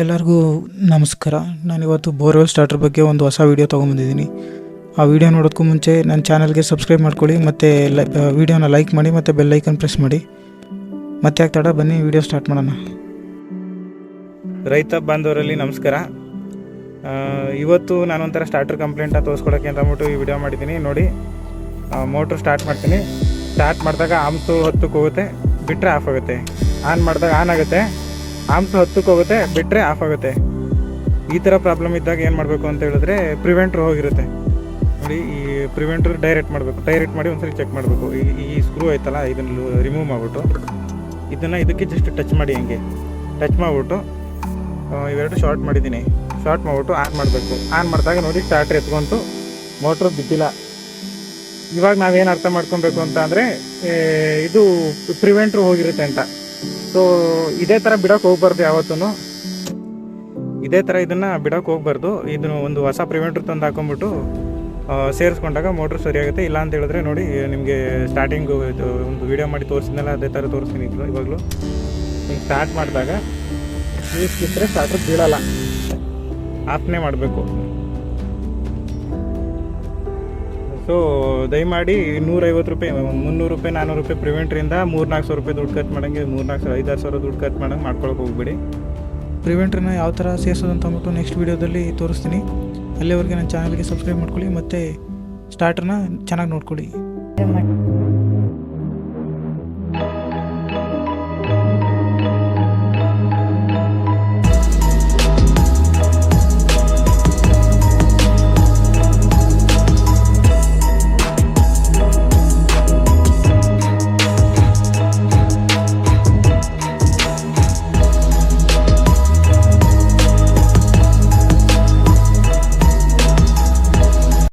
ಎಲ್ಲರಿಗೂ ನಮಸ್ಕಾರ. ನಾನು ಇವತ್ತು ಬೋರ್ವೆಲ್ ಸ್ಟಾರ್ಟರ್ ಬಗ್ಗೆ ಒಂದು ಹೊಸ ವೀಡಿಯೋ ತೊಗೊಂಬಂದಿದ್ದೀನಿ ಆ ವಿಡಿಯೋ ನೋಡೋದಕ್ಕೂ ಮುಂಚೆ ನನ್ನ ಚಾನಲ್ಗೆ ಸಬ್ಸ್ಕ್ರೈಬ್ ಮಾಡ್ಕೊಳ್ಳಿ, ಮತ್ತು ಲೈ ವೀಡಿಯೋನ ಲೈಕ್ ಮಾಡಿ, ಮತ್ತು ಬೆಲ್ ಐಕನ್ ಪ್ರೆಸ್ ಮಾಡಿ. ಮತ್ತೆ ತಡ, ಬನ್ನಿ ವಿಡಿಯೋ ಸ್ಟಾರ್ಟ್ ಮಾಡೋಣ. ರೈತ ಬಾಂಧವರಲ್ಲಿ ನಮಸ್ಕಾರ. ಇವತ್ತು ನಾನೊಂಥರ ಸ್ಟಾರ್ಟರ್ ಕಂಪ್ಲೇಂಟ ತೋರಿಸ್ಕೊಡೋಕ್ಕೆ ಅಂತ ಅಂದ್ಬಿಟ್ಟು ಈ ವಿಡಿಯೋ ಮಾಡಿದ್ದೀನಿ. ನೋಡಿ ಮೋಟ್ರ್ ಸ್ಟಾರ್ಟ್ ಮಾಡ್ತೀನಿ. ಸ್ಟಾರ್ಟ್ ಮಾಡಿದಾಗ ಆಮ್ಸು ಹತ್ತಕ್ಕೆ ಹೋಗುತ್ತೆ ಬಿಟ್ಟರೆ ಆಫ್ ಆಗುತ್ತೆ. ಆನ್ ಮಾಡಿದಾಗ ಆನ್ ಆಗುತ್ತೆ. ಆಮ್ಸು ಹತ್ತಕ್ಕೆ ಹೋಗುತ್ತೆ ಬಿಟ್ಟರೆ ಆಫ್ ಆಗುತ್ತೆ. ಈ ಥರ ಪ್ರಾಬ್ಲಮ್ ಇದ್ದಾಗ ಏನು ಮಾಡಬೇಕು ಅಂತ ಹೇಳಿದ್ರೆ ಪ್ರಿವೆಂಟ್ರ್ ಹೋಗಿರುತ್ತೆ. ನೋಡಿ, ಈ ಪ್ರಿವೆಂಟ್ರ್ ಡೈರೆಕ್ಟ್ ಮಾಡಬೇಕು ಡೈರೆಕ್ಟ್ ಮಾಡಿ ಒಂದ್ಸರಿ ಚೆಕ್ ಮಾಡಬೇಕು. ಈ ಈ ಸ್ಕ್ರೂ ಐತಲ್ಲ ಇದನ್ನು ರಿಮೂವ್ ಮಾಡಿಬಿಟ್ಟು. ಇದನ್ನು ಇದಕ್ಕೆ ಜಸ್ಟ್ ಟಚ್ ಮಾಡಿ ಹಂಗೆ. ಟಚ್ ಮಾಡಿಬಿಟ್ಟು ಇವೆರಡು ಶಾರ್ಟ್ ಮಾಡಿದ್ದೀನಿ. ಶಾರ್ಟ್ ಮಾಡಿಬಿಟ್ಟು ಆನ್ ಮಾಡಬೇಕು. ಆನ್ ಮಾಡಿದಾಗ ನೋಡಿ ಸ್ಟಾರ್ಟ್ರ್ ಎತ್ಕೊಂತು ಮೋಟ್ರ್ ಬಿದ್ದಿಲ್ಲ. ಇವಾಗ ನಾವೇನು ಅರ್ಥ ಮಾಡ್ಕೊಬೇಕು ಅಂತ ಅಂದರೆ ಇದು ಪ್ರಿವೆಂಟ್ರ್ ಹೋಗಿರುತ್ತೆ ಅಂತ. ಸೊ ಇದೇ ಥರ ಬಿಡೋಕೆ ಹೋಗ್ಬಾರ್ದು ಯಾವತ್ತೂ ಇದೇ ಥರ ಇದನ್ನು ಬಿಡೋಕೆ ಹೋಗ್ಬಾರ್ದು. ಇದನ್ನು ಒಂದು ಹೊಸ ಪ್ರಿವೆಂಟ್ರ್ ತಂದು ಹಾಕೊಂಡ್ಬಿಟ್ಟು ಸೇರಿಸ್ಕೊಂಡಾಗ ಮೋಟ್ರ್ ಸರಿಯಾಗುತ್ತೆ. ಇಲ್ಲ ಅಂತ ಹೇಳಿದ್ರೆ ನೋಡಿ, ನಿಮಗೆ ಸ್ಟಾರ್ಟಿಂಗು ಇದು ಒಂದು ವಿಡಿಯೋ ಮಾಡಿ ತೋರಿಸಿದ್ನಲ್ಲ, ಅದೇ ಥರ ತೋರಿಸ್ತೀನಿ ಇದ್ರು ಇವಾಗಲೂ. ಹಿಂಗೆ ಸ್ಟಾರ್ಟ್ ಮಾಡಿದಾಗ ಸ್ಟಾರ್ಟ್ ಬೀಳಲ್ಲ. ಆಫ್ನೇ ಮಾಡಬೇಕು. ಸೊ ದಯಮಾಡಿ ನೂರೈವತ್ತು ರೂಪಾಯಿ, ಮುನ್ನೂರು ರೂಪಾಯಿ ನಾನ್ನೂರು ರೂಪಾಯಿ ಪ್ರಿವೆಂಟ್ರಿಂದ ಮೂರು ನಾಲ್ಕು ಸಾವಿರ ರೂಪಾಯಿ ದುಡ್ಡು ಕಟ್ ಮಾಡೋಂಗೆ ಮೂರು ನಾಲ್ಕು ಸಾವಿರ, ಐದಾರು ಸಾವಿರ ದುಡ್ಡು ಕಟ್ ಮಾಡಂಗೆ ಮಾಡ್ಕೊಳಕ್ಕೆ ಹೋಗ್ಬೇಡಿ. ಪ್ರಿವೆಂಟ್ರನ್ನ ಯಾವ ಥರ ಸೇರಿಸೋದು ಅಂತ ಅಂದ್ಬಿಟ್ಟು ನೆಕ್ಸ್ಟ್ ವೀಡಿಯೋದಲ್ಲಿ ತೋರಿಸ್ತೀನಿ. ಅಲ್ಲಿವರೆಗೆ ನನ್ನ ಚಾನಲ್ಗೆ ಸಬ್ಸ್ಕ್ರೈಬ್ ಮಾಡ್ಕೊಳ್ಳಿ, ಮತ್ತು ಸ್ಟಾರ್ಟರ್ನ ಚೆನ್ನಾಗಿ ನೋಡ್ಕೊಳ್ಳಿ.